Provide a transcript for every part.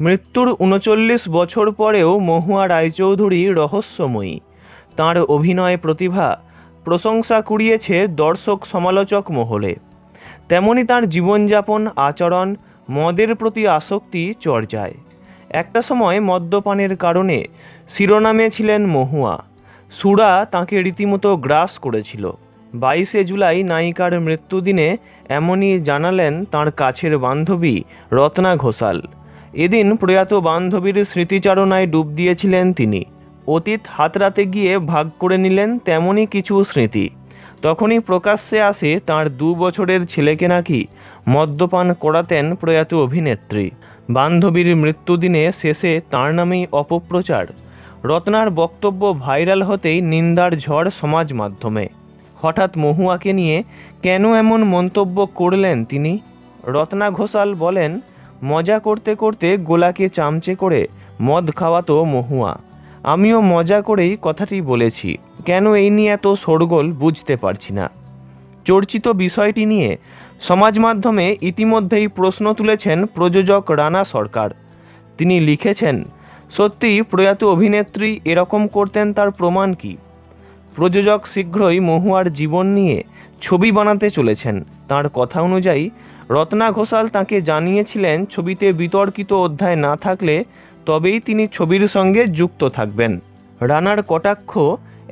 মৃত্যুর উনচল্লিশ বছর পরেও মহুয়া রায়চৌধুরী রহস্যময়ী। তাঁর অভিনয় প্রতিভা প্রশংসা কুড়িয়েছে দর্শক সমালোচক মহলে। তেমনি তার জীবনযাপন, আচরণ, মদের প্রতি আসক্তি চর্চায়। একটা সময় মদ্যপানের কারণে শিরোনামে ছিলেন মহুয়া। সুরা তাঁকে রীতিমতো গ্রাস করেছিল। বাইশে জুলাই নায়িকার মৃত্যুদিনে এমনই জানালেন তার কাছের বান্ধবী রত্না ঘোষাল। এদিন প্রয়াত বান্ধবীর স্মৃতিচারণায় ডুব দিয়েছিলেন তিনি। অতীত হাতরাতে গিয়ে ভাগ করে নিলেন তেমনই কিছু স্মৃতি। তখনই প্রকাশ্যে আসে তার দু বছরের ছেলেকে নাকি মদ্যপান করাতেন প্রয়াত অভিনেত্রী। বান্ধবীর মৃত্যুদিনে শেষে তার নামেই অপপ্রচার। রত্নার বক্তব্য ভাইরাল হতেই নিন্দার ঝড় সমাজ মাধ্যমে। হঠাৎ মহুয়াকে নিয়ে কেন এমন মন্তব্য করলেন তিনি? রত্না ঘোষাল বলেন মজা করতে করতে গোলাকে চামচে করে মদ খাওয়াতো মহুয়া। আমিও মজা করেই কথাটি বলেছি, কেন এই নিয়ে এত শোরগোল বুঝতে পারছি না। চর্চিত বিষয়টি নিয়ে সমাজ মাধ্যমে ইতিমধ্যেই প্রশ্ন তুলেছেন প্রযোজক রানা সরকার। তিনি লিখেছেন, সত্যি প্রয়াত অভিনেত্রী এরকম করতেন তার প্রমাণ কি? প্রযোজক শীঘ্রই মহুয়ার জীবন নিয়ে ছবি বানাতে চলেছেন। তার কথা অনুযায়ী, রত্না ঘোষাল তাকে জানিয়েছিলেন, ছবিতে বিতর্কিত অধ্যায় না থাকলে তবেই তিনি ছবির সঙ্গে যুক্ত থাকবেন। রানার কটাক্ষ,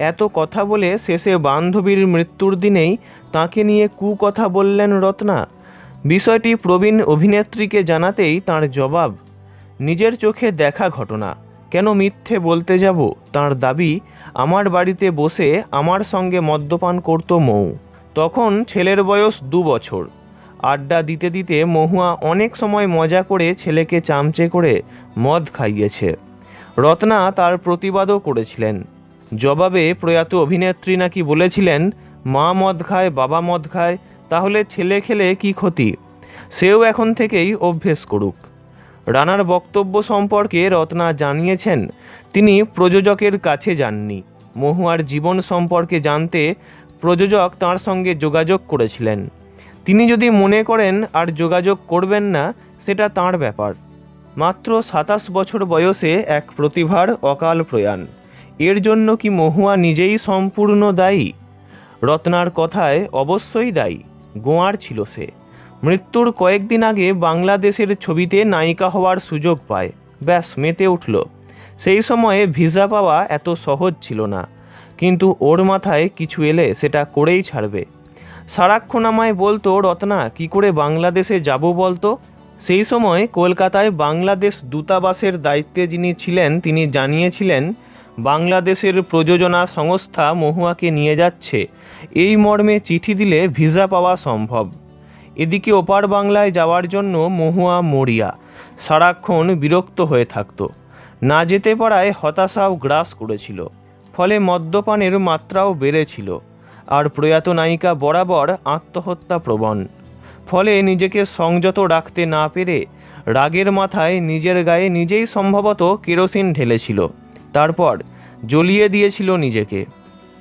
এত কথা বলে শেষে বান্ধবীর মৃত্যুর দিনেই তাকে নিয়ে কুকথা বললেন রত্না? বিষয়টি প্রবীণ অভিনেত্রীকে জানাতেই তার জবাব, নিজের চোখে দেখা ঘটনা। কেন মিথ্যে বলতে যাব? তার দাবি, আমার বাড়িতে বসে আমার সঙ্গে মদ্যপান করত মৌ। তখন ছেলের বয়স দু বছর। আড্ডা দিতে দিতে মহুয়া অনেক সময় মজা করে ছেলেকে চামচে করে মদ খাইয়েছে। রত্না তার প্রতিবাদও করেছিলেন। জবাবে প্রয়াত অভিনেত্রী নাকি বলেছিলেন, মা মদ খায়, বাবা মদ খায়, তাহলে ছেলে খেলে কি ক্ষতি? সেও এখন থেকেই অভ্যেস করুক। রানার বক্তব্য সম্পর্কে রত্না জানিয়েছেন, তিনি প্রযোজকের কাছে যাননি। মহুয়ার জীবন সম্পর্কে জানতে প্রযোজক তার সঙ্গে যোগাযোগ করেছিলেন। তিনি যদি মনে করেন আর যোগাযোগ করবেন না, সেটা তার ব্যাপার। মাত্র সাতাশ বছর বয়সে এক প্রতিভার অকাল প্রয়াণ। এর জন্য কি মহুয়া নিজেই সম্পূর্ণ দায়ী? রত্নার কথায় অবশ্যই দায়ী। গোয়ার ছিল সে। মৃত্যুর কয়েকদিন আগে বাংলাদেশের ছবিতে নায়িকা হওয়ার সুযোগ পায়। ব্যাস, মেতে উঠল। সেই সময়ে ভিসা পাওয়া এত সহজ ছিল না। কিন্তু ওর মাথায় কিছু এলে সেটা করেই ছাড়বে। সারাক্ষণ আমায় বলতো, রত্না, কি করে বাংলাদেশে যাব বলতো? সেই সময় কলকাতায় বাংলাদেশ দূতাবাসের দায়িত্বে যিনি ছিলেন, তিনি জানিয়েছিলেন, বাংলাদেশের প্রযোজনা সংস্থা মহুয়াকে নিয়ে যাচ্ছে। এই মর্মে চিঠি দিলে ভিসা পাওয়া সম্ভব। এদিকে ওপার বাংলায় যাওয়ার জন্য মহুয়া মরিয়া। সারাক্ষণ বিরক্ত হয়ে থাকত। না যেতে পারায় হতাশাও গ্রাস করেছিল। ফলে মদ্যপানের মাত্রাও বেড়েছিল। আর প্রয়াত নায়িকা বরাবর আত্মহত্যা প্রবণ। ফলে নিজেকে সংযত রাখতে না পেরে রাগের মাথায় নিজের গায়ে নিজেই সম্ভবত কেরোসিন ঢেলেছিল। তারপর জ্বলিয়ে দিয়েছিল নিজেকে।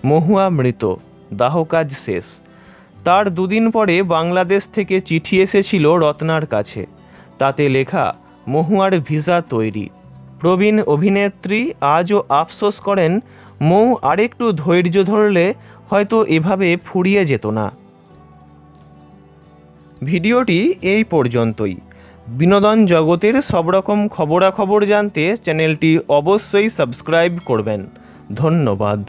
মহুয়া মৃত। দাহকাজ শেষ। তার দুদিন পরে বাংলাদেশ থেকে চিঠি এসেছিল রত্নার কাছে। তাতে লেখা, মহুয়ার ভিসা তৈরি। প্রবীণ অভিনেত্রী আজও আফসোস করেন মৌ আরেকটু ধৈর্য ধরলে হয়তো এভাবে ফুরিয়ে যেত না। ভিডিওটি এই পর্যন্তই। বিনোদন জগতের সব রকম খবরাখবর জানতে চ্যানেলটি অবশ্যই সাবস্ক্রাইব করবেন। ধন্যবাদ।